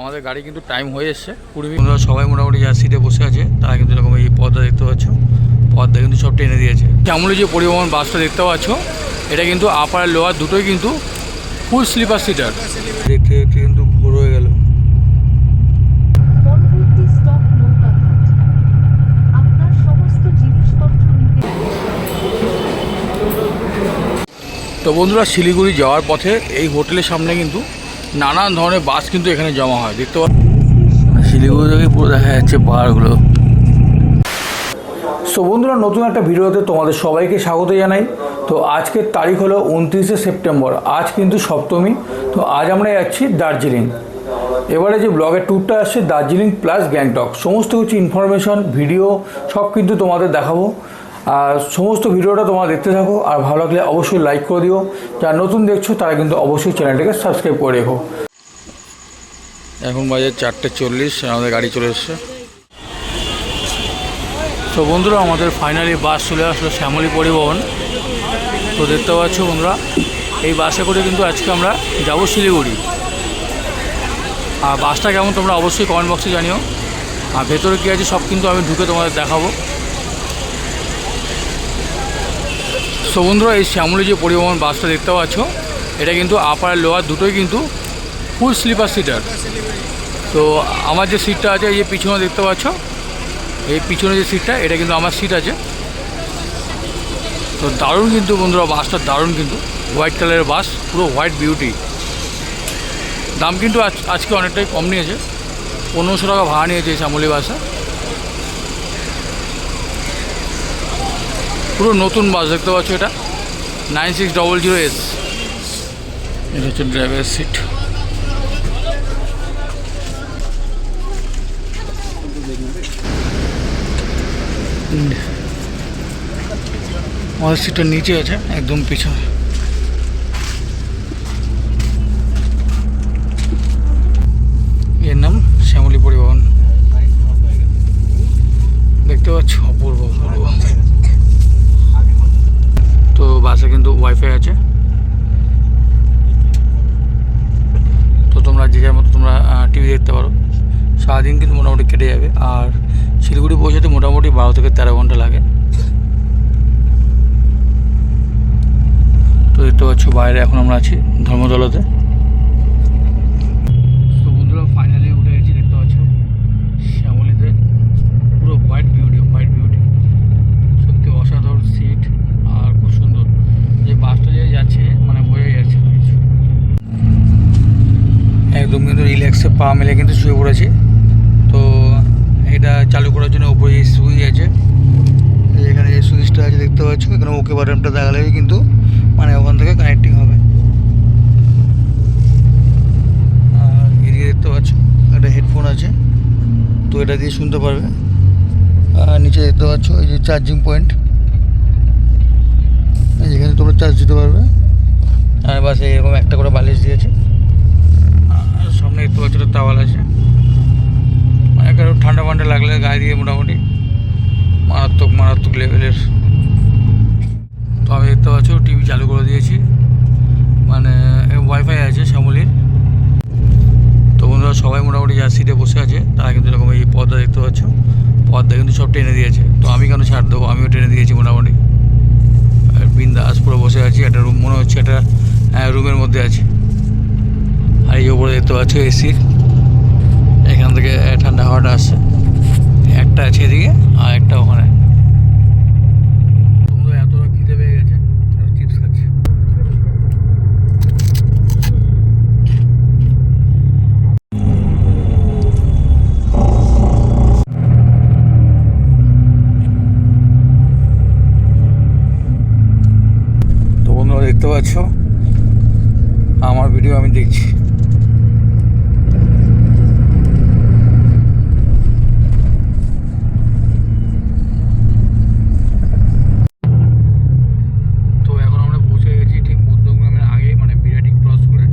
আমাদের গাড়ি কিন্তু টাইম হয়ে এসছে কুড়ি মিনিট। সবাই মোটামুটি যার সিটে বসে আছে তারা কিন্তু এরকম এই পদ্মা দেখতে পাচ্ছ। পদ্মা কিন্তু সব টেনে দিয়েছে। শ্যামলি যে পরিবহন বাসটা দেখতে পাচ্ছ এটা কিন্তু আপার আর লোয়ার দুটোই কিন্তু ফুল স্লিপার সিটার দেখতে দেখতে কিন্তু ভোর হয়ে গেল। তো বন্ধুরা শিলিগুড়ি যাওয়ার পথে এই হোটেলের সামনে কিন্তু নানান ধরনের বাস কিন্তু এখানে জমা হয় দেখতে পাচ্ছ? শিলিগুড়ি থেকে পুরো দেখা যাচ্ছে পাহাড়গুলো। সো বন্ধুরা নতুন একটা ভিডিওতে তোমাদের সবাইকে স্বাগত জানাই। তো আজকের তারিখ হলো উনত্রিশে সেপ্টেম্বর। আজ কিন্তু সপ্তমী। তো আজ আমরা যাচ্ছি দার্জিলিং। এবারে যে ব্লগের ট্যুরটা আসছে দার্জিলিং প্লাস গ্যাংটক সমস্ত কিছু ইনফরমেশন ভিডিও সব কিন্তু তোমাদের দেখাবো। আর সমস্ত ভিডিওটা তোমরা দেখতে থাকো, আর ভালো লাগলে অবশ্যই লাইক করে দিও। যারা নতুন দেখছ, তারা কিন্তু অবশ্যই চ্যানেলটাকে সাবস্ক্রাইব করে রেখো। এখন বাজে চারটে চল্লিশ, আমাদের গাড়ি চলে এসছে। তো বন্ধুরা, আমাদের ফাইনালি বাস চলে আসলো শ্যামলী পরিবহন। তো দেখতে পাচ্ছ বন্ধুরা, এই বাসে করে কিন্তু আজকে আমরা যাব শিলিগুড়ি। আর বাসটা কেমন তোমরা অবশ্যই কমেন্ট বক্সে জানিও। আর ভেতরে কী আছে সব কিন্তু আমি ঢুকে তোমাদের দেখাবো। সো বন্ধুরা এই শ্যামলী যে পরিবহন বাসটা দেখতে পাচ্ছ, এটা কিন্তু আপার লোয়ার দুটোই কিন্তু ফুল স্লিপার সিটার তো আমার যে সিটটা আছে, এই যে পিছনে দেখতে পাচ্ছ, এই পিছনে যে সিটটা এটা কিন্তু আমার সিট আছে। তো দারুণ কিন্তু বন্ধুরা, বাসটা দারুণ কিন্তু হোয়াইট কালারের বাস, পুরো হোয়াইট বিউটি দাম কিন্তু আজ, আজকে অনেকটাই কম নিয়েছে, পনেরোশো টাকা ভাড়া নিয়েছে এই শ্যামলি বাসে পুরো নতুন বাস দেখতে পাচ্ছ এটা। Nine six double zero S. এটা হচ্ছে ড্রাইভার সিট আমাদের সিটটা নিচে আছে, একদম পিছনে এর নাম শ্যামলী পরিবহন দেখতে পাচ্ছ অপূর্ব অপূর্ব তো বাসে কিন্তু ওয়াইফাই আছে? তো তোমরা যে যার মতো তোমরা টিভি দেখতে পারো। সারাদিন কিন্তু মোটামুটি কেটে যাবে। আর শিলিগুড়ি পৌঁছাতে মোটামুটি বারো থেকে তেরো ঘণ্টা লাগে। তো দেখতে পাচ্ছ বাইরে এখন আমরা আছি ধর্মতলাতে তো বন্ধুরা ফাইনালি উঠে গেছি দেখতে পাচ্ছ শ্যামলিতে পুরো হোয়াইট বিউটি হোয়াইট বিউটি সত্যি অসাধারণ সিট আর খুব সুন্দর যে বাসটা যে যাচ্ছে মানে বোঝাই যাচ্ছে না কিছু একদম কিন্তু রিল্যাক্সে পা মেলে কিন্তু শুয়ে পড়েছি। তো এটা চালু করার জন্য উপরে যে সুইচ আছে, এখানে যে সুইচটা আছে দেখতে পাচ্ছ, এখানে ওকে বাটনটা দেখালেই কিন্তু মানে ওখান থেকে কানেক্টিং হবে। আর এদিকে দেখতে পাচ্ছ, একটা হেডফোন আছে, তো এটা দিয়ে শুনতে পারবে। আর নিচে দেখতে পাচ্ছ, এই যে চার্জিং পয়েন্ট যেখানে তোমরা চার্জ দিতে পারবে। আর বাসে এরকম একটা করে বালিশ দিয়েছে আর সামনে দেখতে পাচ্ছ একটা তাওয়াল আছে মানে ফান্ডা লাগলে গায়ে দিয়ে মোটামুটি মারাত্মক মারাত্মক লেভেলের। তো আমি দেখতে পাচ্ছ, টিভি চালু করে দিয়েছি। মানে ওয়াইফাই আছে শ্যামলির। তো বন্ধুরা, সবাই মোটামুটি যার সিটে বসে আছে, তারা কিন্তু এরকম এই পর্দা দেখতে পাচ্ছ। পর্দা কিন্তু সব টেনে দিয়েছে। তো আমি কেন ছাড় দেবো? আমিও টেনে দিয়েছি মোটামুটি। আর বিন্দাস পুরো বসে আছি, একটা রুম মনে হচ্ছে একটা রুমের মধ্যে আছে। আর এই ওপরে দেখতে পাচ্ছ এসি এখান থেকে ঠান্ডা হাওয়াটা আসছে। একটা আছে এদিকে আর একটা ওখানে তোমরা এতটা খিদে পেয়ে গেছে চিপস খাচ্ছি তো বন্ধুরা দেখতে পাচ্ছ আমার ভিডিও আমি দেখছি তো এখন আমরা পৌঁছে গেছি ঠিক মধ্যমগ্রামের আগে মানে বিরাটি ক্রস করে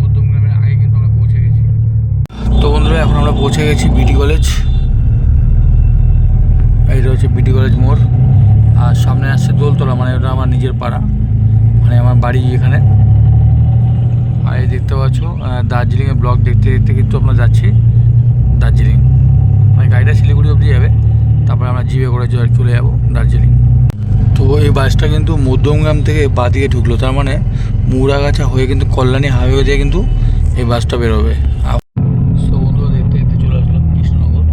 মধ্যমগ্রামের আগে কিন্তু আমরা পৌঁছে গেছি তো বন্ধুরা এখন আমরা পৌঁছে গেছি বিটি কলেজ এইটা হচ্ছে বিটি কলেজ মোড় আর সামনে আসছে দোলতলা মানে ওটা আমার নিজের পাড়া। মানে আমার বাড়ি এখানে। আর এই দেখতে পাচ্ছ দার্জিলিংয়ের ব্লক দেখতে দেখতে কিন্তু আমরা যাচ্ছি দার্জিলিং। মানে গাড়িটা শিলিগুড়ি অবধি যাবে, তারপরে আমরা জিপে করে চলে যাব দার্জিলিং। তো এই বাসটা কিন্তু মধ্যমগ্রাম থেকে বা বাদিকে ঢুকলো, তার মানে মুড়াগাছা হয়ে কিন্তু কল্যাণী হাইওয়ে দিয়ে কিন্তু এই বাসটা বেরোবে সো বন্ধুরা দেখতে দেখতে চলে আসলাম কৃষ্ণনগর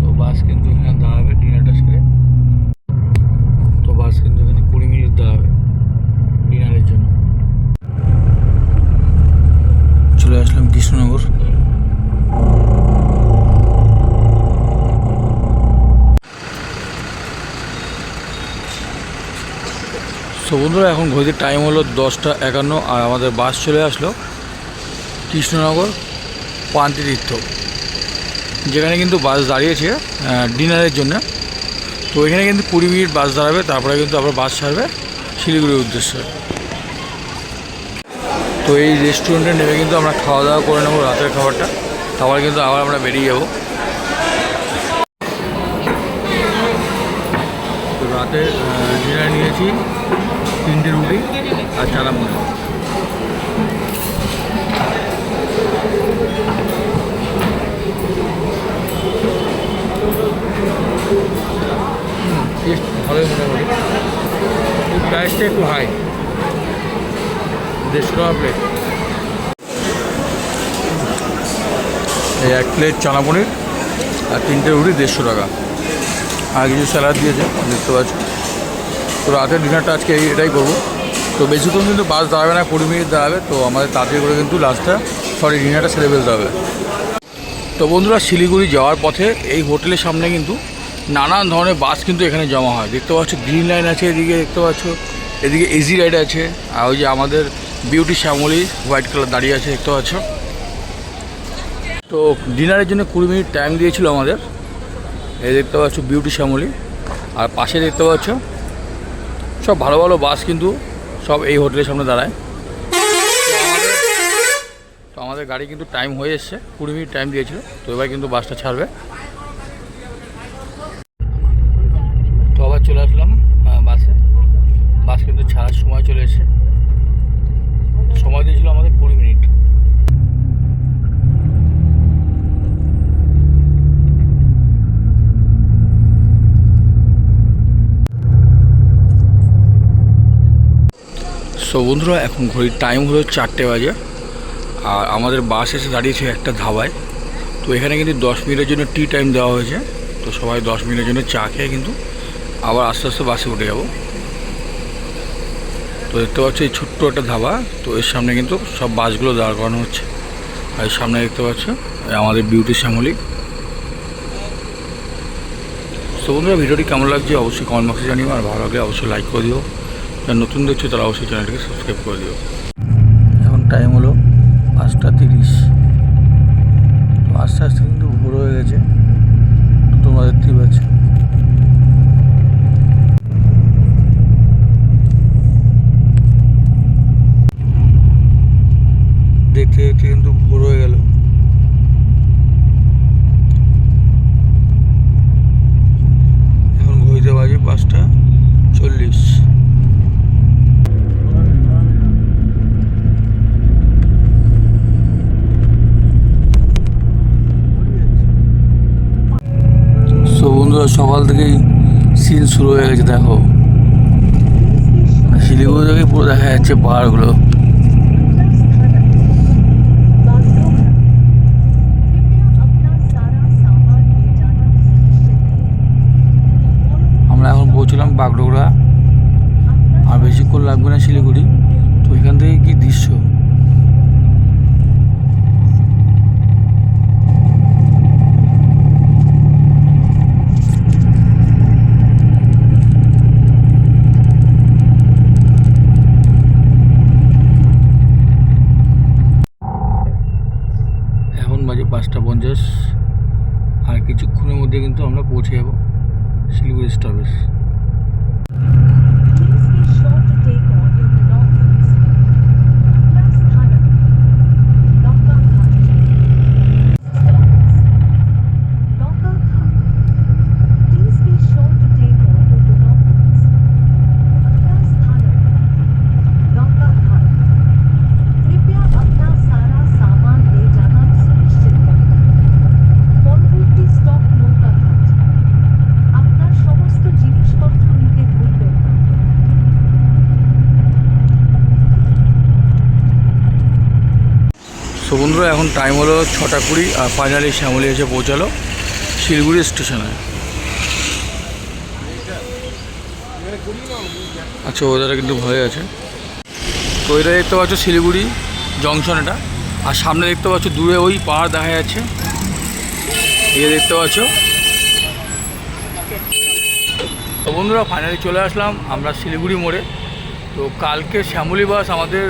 তো বাস কিন্তু এখানে দাঁড়াবে ডিনারটা সেরে তো বাস কিন্তু এখানে কুড়ি মিনিট দাঁড়াবে ডিনারের জন্য চলে আসলাম কৃষ্ণনগর সো বন্ধুরা, এখন ঘড়িতে টাইম হলো দশটা একান্ন আর আমাদের বাস চলে আসলো কৃষ্ণনগর পান্তিতীর্থ যেখানে কিন্তু বাস দাঁড়িয়েছে ডিনারের জন্য। তো এখানে কিন্তু কুড়ি মিনিট বাস দাঁড়াবে, তারপরে কিন্তু আবার বাস ছাড়বে শিলিগুড়ির উদ্দেশ্যে। তো এই রেস্টুরেন্টে নেমে কিন্তু আমরা খাওয়া দাওয়া করে নেব রাতের খাবারটা। তারপরে কিন্তু আবার আমরা বেরিয়ে যাব। তো রাতে ডিনার নিয়েছি। তিনটে রুটি আর চানা মুড়ি টেস্ট ভালোই মোটামুটি। প্রাইসটা একটু হাই দেড়শো টাকা প্লেট এই এক প্লেট চানা পনির আর তিনটে রুটি দেড়শো টাকা। আর কিছু স্যালাড দিয়েছে, দেখতে পাচ্ছি। তো রাতের ডিনারটা আজকে এটাই করব। তো বেশিক্ষণ কিন্তু বাস দাঁড়াবে না, কুড়ি মিনিট দাঁড়াবে, তো আমাদের তাড়াতাড়ি করে কিন্তু লাঞ্চটা সরি ডিনারটা সেরে ফেলতে হবে। তো বন্ধুরা, শিলিগুড়ি যাওয়ার পথে এই হোটেলের সামনে কিন্তু নানান ধরনের বাস কিন্তু এখানে জমা হয়। দেখতে পাচ্ছ গ্রিন লাইন আছে এদিকে, দেখতে পাচ্ছ, এদিকে এজি রাইড আছে, আর ওই যে আমাদের বিউটি শ্যামলি হোয়াইট কালার দাঁড়িয়ে আছে, দেখতে পাচ্ছ। তো ডিনারের জন্য কুড়ি মিনিট টাইম দিয়েছিল আমাদের। এই দেখতে পাচ্ছ বিউটি শ্যামলি, আর পাশে দেখতে পাচ্ছ সব ভালো ভালো বাস কিন্তু সব এই হোটেলের সামনে দাঁড়ায়। তো আমাদের গাড়ি কিন্তু টাইম হয়ে এসছে, কুড়ি মিনিট টাইম দিয়েছিল, তো এবার কিন্তু বাসটা ছাড়বে তো আবার চলে আসলাম আহ, বাসে বাস কিন্তু ছাড়ার সময় চলে এসছে সময় দিয়েছিল আমাদের কুড়ি মিনিট সো বন্ধুরা, এখন ঘড়ির টাইম হলো চারটে বাজে। আর আমাদের বাস এসে দাঁড়িয়েছে একটা ধাবায়। তো এখানে কিন্তু দশ মিনিটের জন্য টি টাইম দেওয়া হয়েছে। তো সবাই দশ মিনিটের জন্য চা খেয়ে কিন্তু আবার আস্তে আস্তে বাসে উঠে যাব। তো দেখতে পাচ্ছ এই ছোট্ট একটা ধাবা। তো এর সামনে কিন্তু সব বাসগুলো দাঁড় করানো হচ্ছে। আর এর সামনে দেখতে পাচ্ছ আমাদের বিউটি শ্যামলি। তো বন্ধুরা, ভিডিওটি কেমন লাগছে অবশ্যই কমেন্ট বক্সে জানিও। আর ভালো লাগলে অবশ্যই লাইক করে দিও। যারা নতুন দেখছ তারা অবশ্যই চ্যানেলটিকে সাবস্ক্রাইব করে দিও। এখন টাইম হলো পাঁচটা তিরিশ। তো আস্তে আস্তে কিন্তু ভোর হয়ে গেছে। তোমরা দেখতেই পাচ্ছ দেখতে দেখতে কিন্তু ভোর হয়ে গেল এখন ঘড়িতে বাজে পাঁচটা চল্লিশ সো বন্ধুরা সকাল থেকেই সিন শুরু হয়ে গেছে, দেখো। শিলিগুড়ি থেকে পুরো দেখা যাচ্ছে পাহাড়গুলো। আমরা এখন পৌঁছলাম বাগডোগরা। আর বেশিক্ষণ লাগবে না শিলিগুড়ি। তো এখান থেকে কি দৃশ্য এখন বাজে পাঁচটা আর কিছুক্ষণের মধ্যে কিন্তু আমরা পৌঁছে যাব শিলিগুড়ি স্টপেজ। বন্ধুরা, এখন টাইম হলো ছটা কুড়ি আর ফাইনালি শ্যামলি এসে পৌঁছালো শিলিগুড়ি স্টেশনে আচ্ছা ওদারা কিন্তু ভয় আছে। তো এটা দেখতে পাচ্ছ শিলিগুড়ি জংশন এটা। আর সামনে দেখতে পাচ্ছ দূরে ওই পাহাড় দেখা যাচ্ছে। এই দেখতে পাচ্ছ। তো বন্ধুরা ফাইনালি চলে আসলাম আমরা শিলিগুড়ি মোড়ে। তো কালকে শ্যামলী বাস আমাদের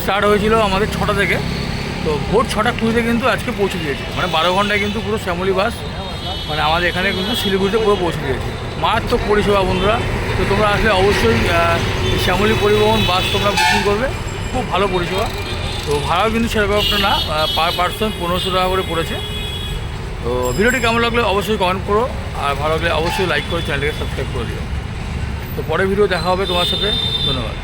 স্টার্ট হয়েছিল আমাদের ছটা থেকে। তো ভোর ছটা কুড়িতে কিন্তু আজকে পৌঁছে দিয়েছে মানে বারো ঘন্টায় কিন্তু পুরো শ্যামলী বাস মানে আমাদের এখানে কিন্তু শিলিগুড়িতে পুরো পৌঁছে দিয়েছে মারাত্মক পরিষেবা বন্ধুরা, তো তোমরা আসলে অবশ্যই শ্যামলী পরিবহন বাস তোমরা বুকিং করবে, খুব ভালো পরিষেবা। তো ভাড়াও কিন্তু সেরকম একটা না পার পার্সন পনেরোশো টাকা করে পড়েছে। তো ভিডিওটি কেমন লাগলে অবশ্যই কমেন্ট করো, আর ভালো লাগলে অবশ্যই লাইক করে, চ্যানেলটাকে সাবস্ক্রাইব করে দিও। তো পরে ভিডিও দেখা হবে তোমার সাথে, ধন্যবাদ।